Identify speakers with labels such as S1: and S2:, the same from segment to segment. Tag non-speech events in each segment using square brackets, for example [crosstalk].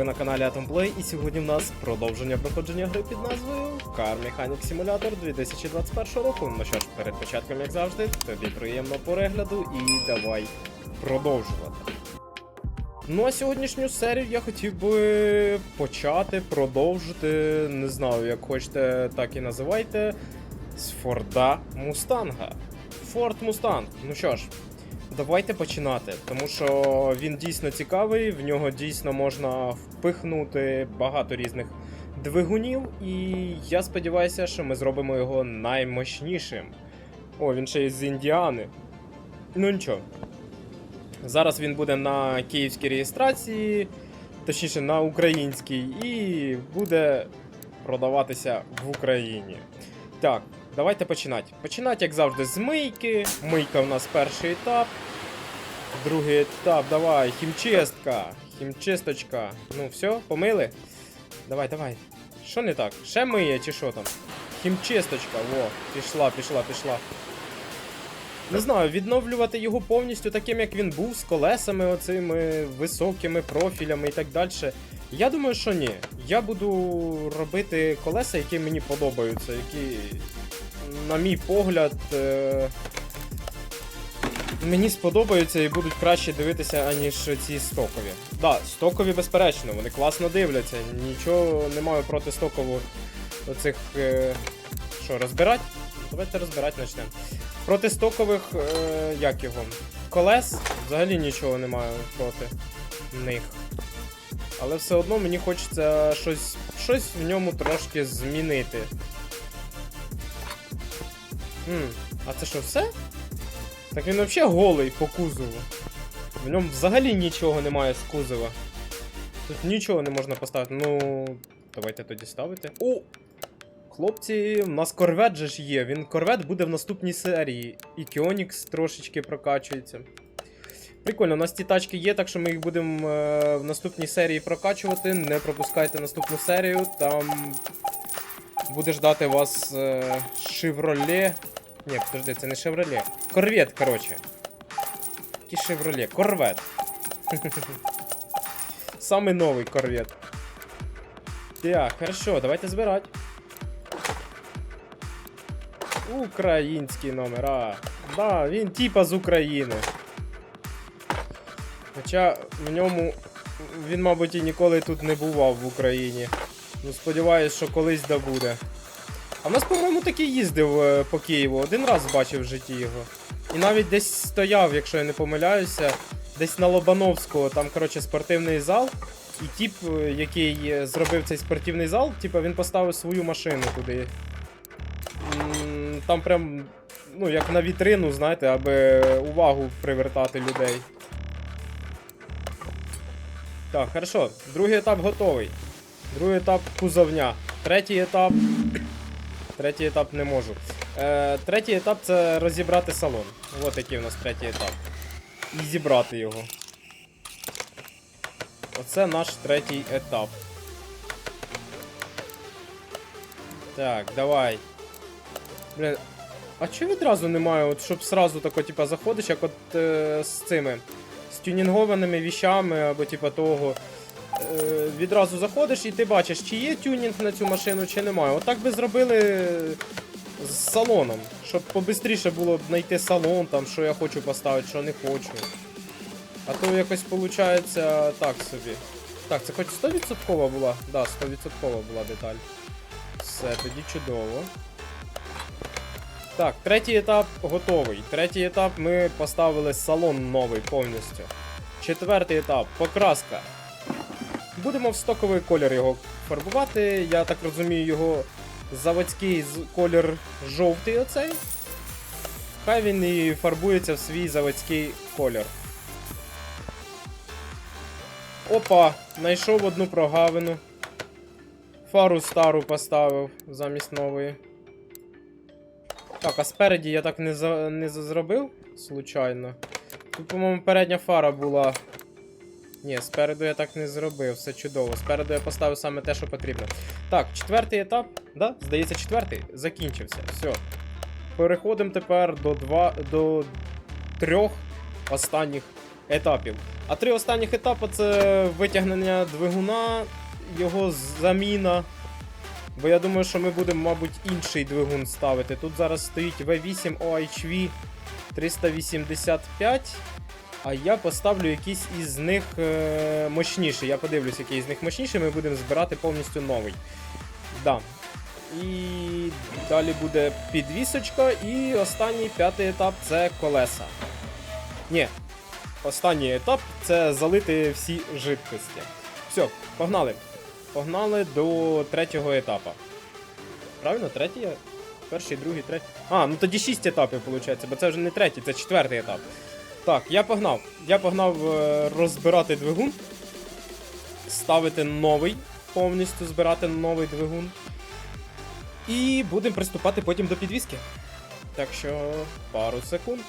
S1: ви на каналі Atom Play, і сьогодні в нас продовження проходження гри під назвою Car Mechanic Simulator 2021 року. Ну що ж, перед початком, як завжди, тобі приємного перегляду і давай продовжувати. Ну а сьогоднішню серію я хотів би почати, продовжити, не знаю, як хочете, так і називайте, з Форда Мустанга. Форд Мустанг. Ну що ж, Давайте починати, тому що він дійсно цікавий, в нього дійсно можна впихнути багато різних двигунів, і я сподіваюся, що ми зробимо його наймощнішим. О, він ще й з Індіани. Ну нічого. Зараз він буде на київській реєстрації, точніше на українській, і буде продаватися в Україні. Так, давайте починати. Починати, як завжди, з мийки. Мийка у нас перший етап. Другий етап, давай, хімчистка. Хімчисточка. Ну, все, помили? Давай, давай. Що не так? Ще миє чи що там? Хімчисточка, во, пішла, пішла, пішла. Не знаю, відновлювати його повністю таким, як він був, з колесами оцими високими профілями і так далі. Я думаю, що ні. Я буду робити колеса, які мені подобаються, які, на мій погляд, е- мені сподобаються і будуть краще дивитися, аніж ці стокові. Да, стокові, безперечно, вони класно дивляться. Нічого не маю проти стокових оцих. Е- що, розбирати? Давайте розбирати почнемо. Проти стокових, е- як його? Колес взагалі нічого не маю проти них. Але все одно мені хочеться щось, щось в ньому трошки змінити. Хм, а це що все? Так він взагалі голий по кузову. В ньому взагалі нічого немає з кузова. Тут нічого не можна поставити. Ну, давайте тоді ставити. О! Хлопці, у нас корвет же ж є. Він корвет буде в наступній серії. І Кіонікс трошечки прокачується. Прикольно, у нас ті тачки є, так що ми їх будемо е, в наступній серії прокачувати. Не пропускайте наступну серію. Там буде ждати вас е, Chevrolet. Ні, подожди, це не Chevrolet. Корвет, коротше. Який Chevrolet? Корвет. [laughs] Самий новий корвет. Так, хорошо, давайте збирати. Український номер, а. Да, він типа з України. Хоча в ньому він, мабуть, і ніколи тут не бував в Україні. Ну, сподіваюсь, що колись да буде. А в нас, по-моєму, таки їздив е, по Києву, один раз бачив в житті його. І навіть десь стояв, якщо я не помиляюся, десь на Лобановського, там, коротше, спортивний зал. І тіп, е, який е, зробив цей спортивний зал, типу, він поставив свою машину туди. Там прям, ну, як на вітрину, знаєте, аби увагу привертати людей. Так, хорошо. Другий етап готовий. Другий етап кузовня. Третій етап. Третій етап не можу. Е, третій етап це розібрати салон. Ось який у нас третій етап. І зібрати його. Оце наш третій етап. Так, давай. Блін. А чого відразу немає, от щоб сразу тако, типа, заходиш, як от е, з цими з тюнінгованими віщами або типа того. Е, відразу заходиш і ти бачиш, чи є тюнінг на цю машину, чи немає. Отак би зробили з салоном, щоб побистріше було б знайти салон, там, що я хочу поставити, що не хочу. А то якось виходить так собі. Так, це хоч 100% була? Да, 100% була деталь. Все, тоді чудово. Так, третій етап готовий. Третій етап ми поставили салон новий повністю. Четвертий етап покраска. Будемо в стоковий колір його фарбувати. Я так розумію, його заводський колір жовтий оцей. Хай він і фарбується в свій заводський колір. Опа! Знайшов одну прогавину. Фару стару поставив замість нової. Так, а спереді я так не, за... не зробив случайно. Тут, по-моєму, передня фара була. Ні, спереду я так не зробив, все чудово. Спереду я поставив саме те, що потрібно. Так, четвертий етап, да? Здається, четвертий закінчився. Все. Переходимо тепер до два. до трьох останніх етапів. А три останніх етапи це витягнення двигуна, його заміна. Бо я думаю, що ми будемо, мабуть, інший двигун ставити. Тут зараз стоїть V8 OHV 385. А я поставлю якийсь із них е, мощніший. Я подивлюсь, який з них мощніший, ми будемо збирати повністю новий. Да. І далі буде підвісочка. І останній п'ятий етап це колеса. Ні, останній етап це залити всі жидкості. Все, погнали. Погнали до третього етапу. Правильно, третій? Перший, другий, третій. А, ну тоді шість етапів, виходить, бо це вже не третій, це четвертий етап. Так, я погнав. Я погнав е, розбирати двигун. Ставити новий, повністю збирати новий двигун. І будемо приступати потім до підвіски. Так що пару секунд.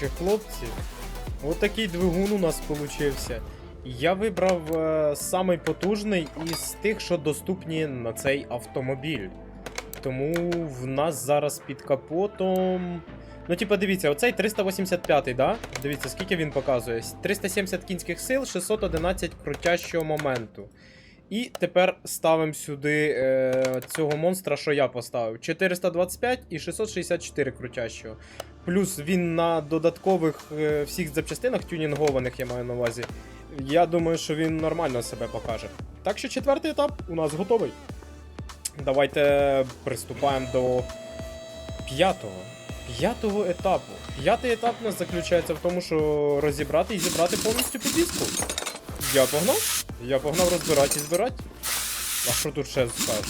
S1: Коротше, хлопці, отакий двигун у нас получився. Я вибрав е, самий потужний із тих, що доступні на цей автомобіль. Тому в нас зараз під капотом. Ну, типа, дивіться, оцей 385-й, да? Дивіться, скільки він показує. 370 кінських сил, 611 крутящого моменту. І тепер ставимо сюди е, цього монстра, що я поставив. 425 і 664 крутящого. Плюс він на додаткових е, всіх запчастинах тюнінгованих, я маю на увазі. Я думаю, що він нормально себе покаже. Так що четвертий етап у нас готовий. Давайте приступаємо до п'ятого. П'ятого етапу. П'ятий етап у нас заключається в тому, що розібрати і зібрати повністю підвіску. Я погнав? Я погнав розбирати і збирати. А що тут ще скажеш?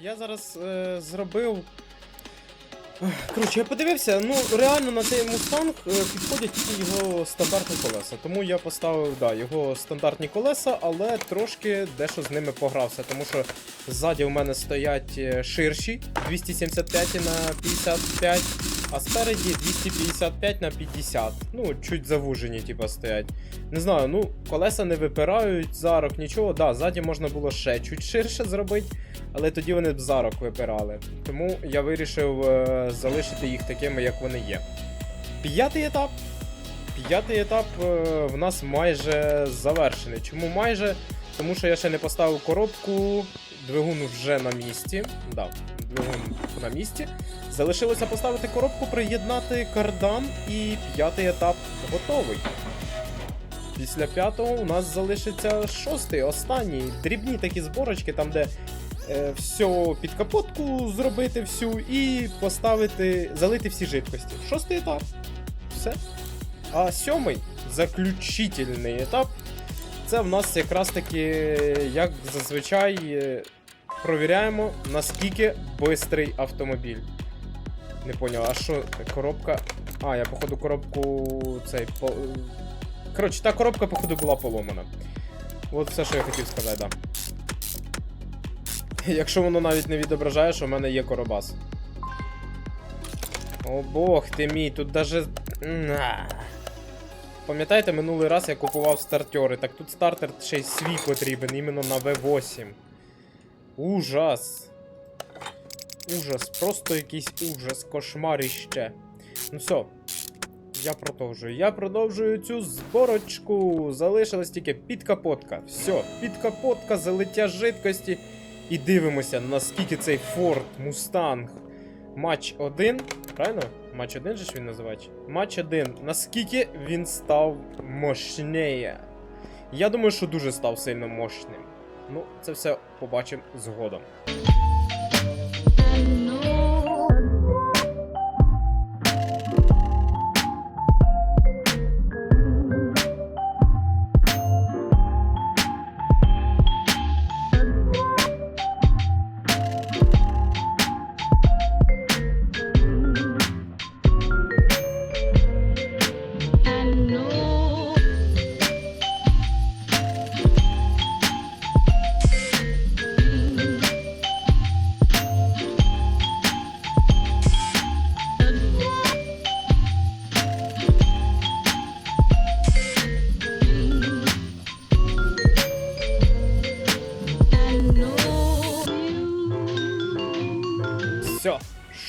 S1: Я зараз е, зробив. Коротше, я подивився, ну реально на цей мустанг е, підходять тільки його стандартні колеса. Тому я поставив да, його стандартні колеса, але трошки дещо з ними погрався, тому що ззаді у мене стоять е, ширші 275 на 55, а спереді 255 на 50. Ну, чуть завужені, типа, стоять. Не знаю, ну, колеса не випирають, зарок, нічого. Да, ззаді можна було ще чуть ширше зробити, але тоді вони б зарок випирали. Тому я вирішив е, залишити їх такими, як вони є. П'ятий етап. П'ятий етап е, в нас майже завершений. Чому майже? Тому що я ще не поставив коробку, двигун вже на місці. Да, на місці. Залишилося поставити коробку, приєднати кардан, і п'ятий етап готовий. Після п'ятого у нас залишиться шостий, останній. Дрібні такі зборочки, там де е, все під капотку зробити всю і поставити, залити всі жидкості. Шостий етап. Все. А сьомий, заключительний етап. Це в нас якраз таки, як зазвичай, е, провіряємо, наскільки бистрий автомобіль. Не поняв, а що коробка. А, я походу коробку цей. По... Коротше, та коробка, походу, була поломана. От все, що я хотів сказати, да. Якщо воно навіть не відображає, що в мене є коробас. О бог ти мій, тут даже. Пам'ятаєте, минулий раз я купував стартери, так тут стартер ще й свій потрібен, іменно на V8. Ужас. Ужас, просто якийсь ужас, кошмарище. Ну все, я продовжую. Я продовжую цю зборочку. Залишилась тільки підкапотка. Все, підкапотка, залиття жидкості. І дивимося, наскільки цей Ford Mustang матч 1. Правильно? Матч 1 же ж він називається? Матч 1. Наскільки він став мощніє. Я думаю, що дуже став сильно мощним. Ну, це все побачимо згодом.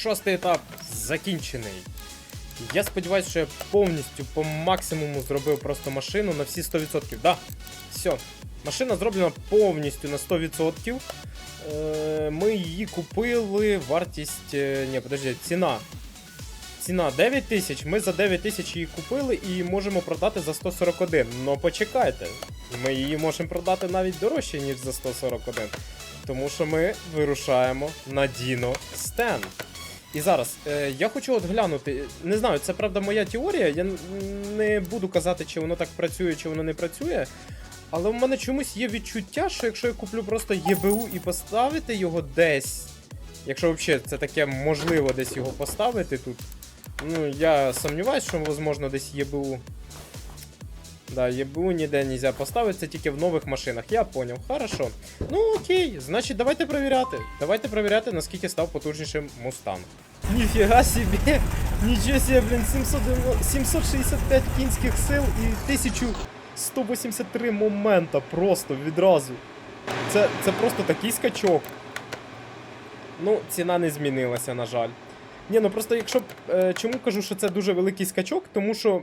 S1: Шостий етап закінчений. Я сподіваюся, що я повністю по максимуму зробив просто машину на всі 100%. Да, все. Машина зроблена повністю на 100%. Е, Ми її купили. Вартість. е, Ні, подожди, ціна. Ціна 9 тисяч. Ми за 9 тисяч її купили і можемо продати за 141. Ну почекайте. Ми її можемо продати навіть дорожче, ніж за 141. Тому що ми вирушаємо на Діно Стен. І зараз е, я хочу от глянути. Не знаю, це правда моя теорія. Я не буду казати, чи воно так працює, чи воно не працює. Але в мене чомусь є відчуття, що якщо я куплю просто ЄБУ і поставити його десь. Якщо взагалі це таке можливо десь його поставити тут. Ну, я сумніваюся, що можливо десь ЄБУ Да, ЄБУ ніде нельзя поставити, це тільки в нових машинах. Я поняв. Хорошо. Ну окей, значить давайте перевіряти. Давайте перевіряти, наскільки став потужнішим Мустанг. Ніфіга собі! Нічого себе, блін, 790 765 кінських сил і 1183 момента просто відразу. Це, це просто такий скачок. Ну, ціна не змінилася, на жаль. Ні, ну просто якщо. Е, чому кажу, що це дуже великий скачок, тому що.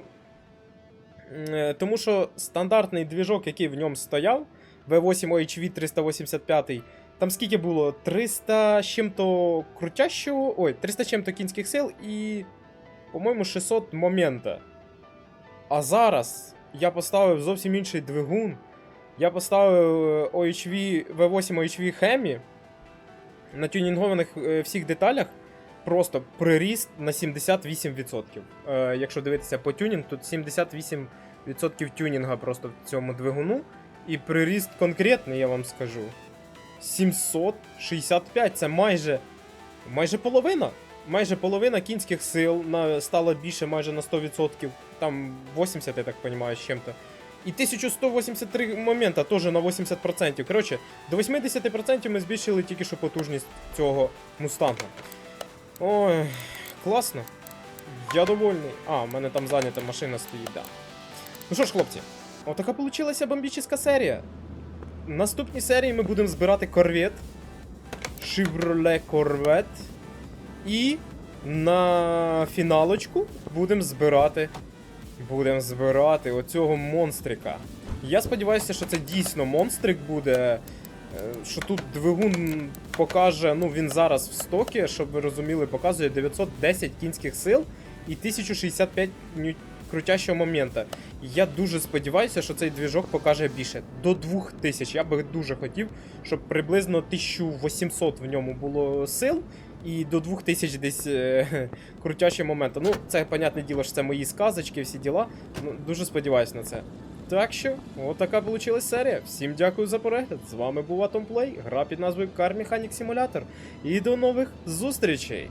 S1: Е, тому що стандартний двіжок, який в ньому стояв, V8 OHV 385, там скільки було? 300 з чим-то крутящого. Ой, 300 з чим-то кінських сил і. По-моєму, 600 момента. А зараз я поставив зовсім інший двигун. Я поставив е, OHV V8 OHV Hemi на тюнінгованих е, всіх деталях просто приріст на 78%. Е, якщо дивитися по тюнінг, тут 78% тюнінга просто в цьому двигуну. І приріст конкретний, я вам скажу. 765 це майже, майже половина. Майже половина кінських сил на, стало більше майже на 100%. Там 80, я так розумію, з чим-то. І 1183 момента теж на 80%. Коротше, до 80% ми збільшили тільки що потужність цього мустанга. Ой, класно. Я довольний. А, в мене там зайнята машина стоїть, да. Ну що ж, хлопці, отака получилася бомбічна серія. В наступній серії ми будемо збирати корвет. Chevrolet Corvette. І на фіналочку будемо збирати. Будемо збирати оцього монстрика. Я сподіваюся, що це дійсно монстрик буде. е, Що тут двигун покаже, ну він зараз в стокі, щоб ви розуміли, показує 910 кінських сил і 1065 ню- крутящого момента. Я дуже сподіваюся, що цей двіжок покаже більше. До 2000. Я би дуже хотів, щоб приблизно 1800 в ньому було сил. І до 2000 десь е, [laughs] крутящі моменти. Ну, це, понятне діло, що це мої сказочки, всі діла. Ну, дуже сподіваюся на це. Так що, от така вийшла серія. Всім дякую за перегляд. З вами був Atomplay, гра під назвою Car Mechanic Simulator. І до нових зустрічей!